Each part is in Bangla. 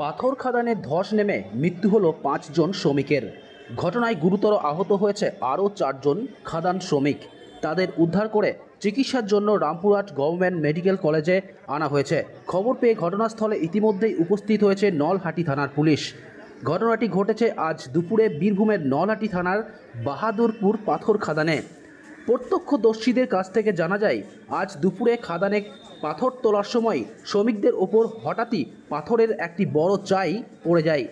পাথর খাদানে ধস নেমে মৃত্যু হলো পাঁচজন শ্রমিকের। ঘটনায় গুরুতর আহত হয়েছে আরও চারজন খাদান শ্রমিক। তাদের উদ্ধার করে চিকিৎসার জন্য রামপুরহাট গভর্নমেন্ট মেডিকেল কলেজে আনা হয়েছে। খবর পেয়ে ঘটনাস্থলে ইতিমধ্যেই উপস্থিত হয়েছে নলহাটি থানার পুলিশ। ঘটনাটি ঘটেছে আজ দুপুরে বীরভূমের নলহাটি থানার বাহাদুরপুর পাথর খাদানে। প্রত্যক্ষদর্শীদের কাছ থেকে জানা যায়, আজ দুপুরে খাদানে পাথর তোলার সময় শ্রমিকদের ওপর হঠাৎই পাথরের একটি বড় চাই পড়ে যায়।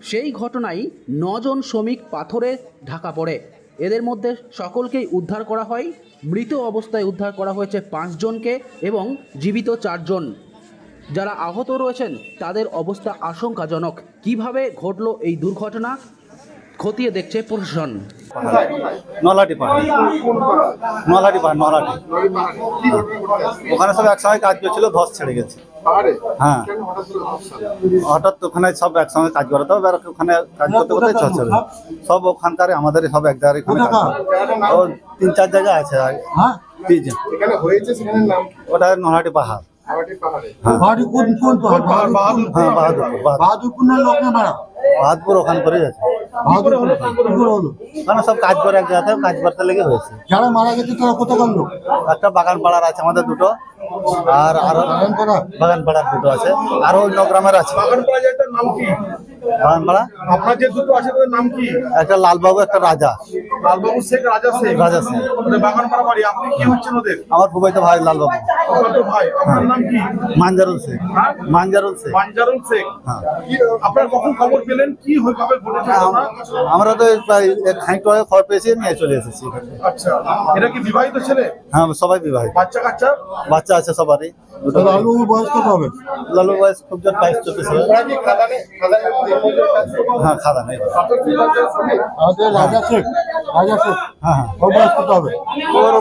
সেই ঘটনায় নজন শ্রমিক পাথরে ঢাকা পড়ে। এদের মধ্যে সকলকেই উদ্ধার করা হয়। মৃত অবস্থায় উদ্ধার করা হয়েছে পাঁচজনকে এবং জীবিত চারজন যারা আহত রয়েছেন, তাদের অবস্থা আশঙ্কাজনক। কীভাবে ঘটল এই দুর্ঘটনা, খতিয়ে দেখছে প্রশাসন। নলাটি পাহাড়। নলাটি পাহাড় নলাটি। ওখানে সব একসঙ্গে কাজ করছিল ধস ছেড়ে গেছে। হ্যাঁ। হঠাৎ ওখানে সব একসঙ্গে কাজ করে তো এবার ওখানে কাজ করতে করতে ছ ছেড়ে সব? ওখানকার আমাদের সব এক জায়গায় তিন চার জায়গা আছে কি? ওটা নলাটি পাহাড়। পাহাড়ি। কোন পাহাড়? হ্যাঁ বাহাদুরপুর। বাহাদুরপুর লোক না বাহাদুরপুর ওখানে করে গেছে ওখানে সব কাজ করে এক জায়গাতে কাজ করতে লেগে হয়েছে। যারা মারা গেছে তারা কোথাকার লোক? একটা বাগান পাড়ার আছে আমাদের দুটো আর আরও বাগান পাড়ার দুটো আছে আরও অন্য গ্রামের আছে। বাগানপাড়া নাম কি? বাগান পাড়া? আপনার যে দুটো আছে নাম কি? একটা লালবাবু একটা রাজা। লালবাবু শেখ রাজা শেখ। রাজা শেখ। ওদের বাগানপাড়া বাড়ি আপনি কি হচ্ছেন ওদের? আমার ফুবাইতো ভাই লালবাবু। ভাই আপনার নাম কি? মানজারুল শেখ। হ্যাঁ? মানজারুল শেখ। মানজারুল শেখ। হ্যাঁ। আপনার কখন খবর পেলেন? কি হয়ে ঘটেছে আমরা তো প্রায় এক খানিকটা আগে খবর পেয়েছি নিয়ে চলে এসেছি আচ্ছা এটা কি বিবাহিত ছেলে? হ্যাঁ সবাই বিবাহিত। বাচ্চা কাচ্চা? বাচ্চা আছে সবারই। আলু বয়স কত হবে? লালু বয়স খুব জোর বাইশ চব্বিশ হবে। খাদানে খাদানে? হ্যাঁ খাদা নেই আপনার কি বাচ্চা আছে? আমাদের রাজা শেখ। হ্যাঁ হ্যাঁ। ওর বয়স হবে। ওর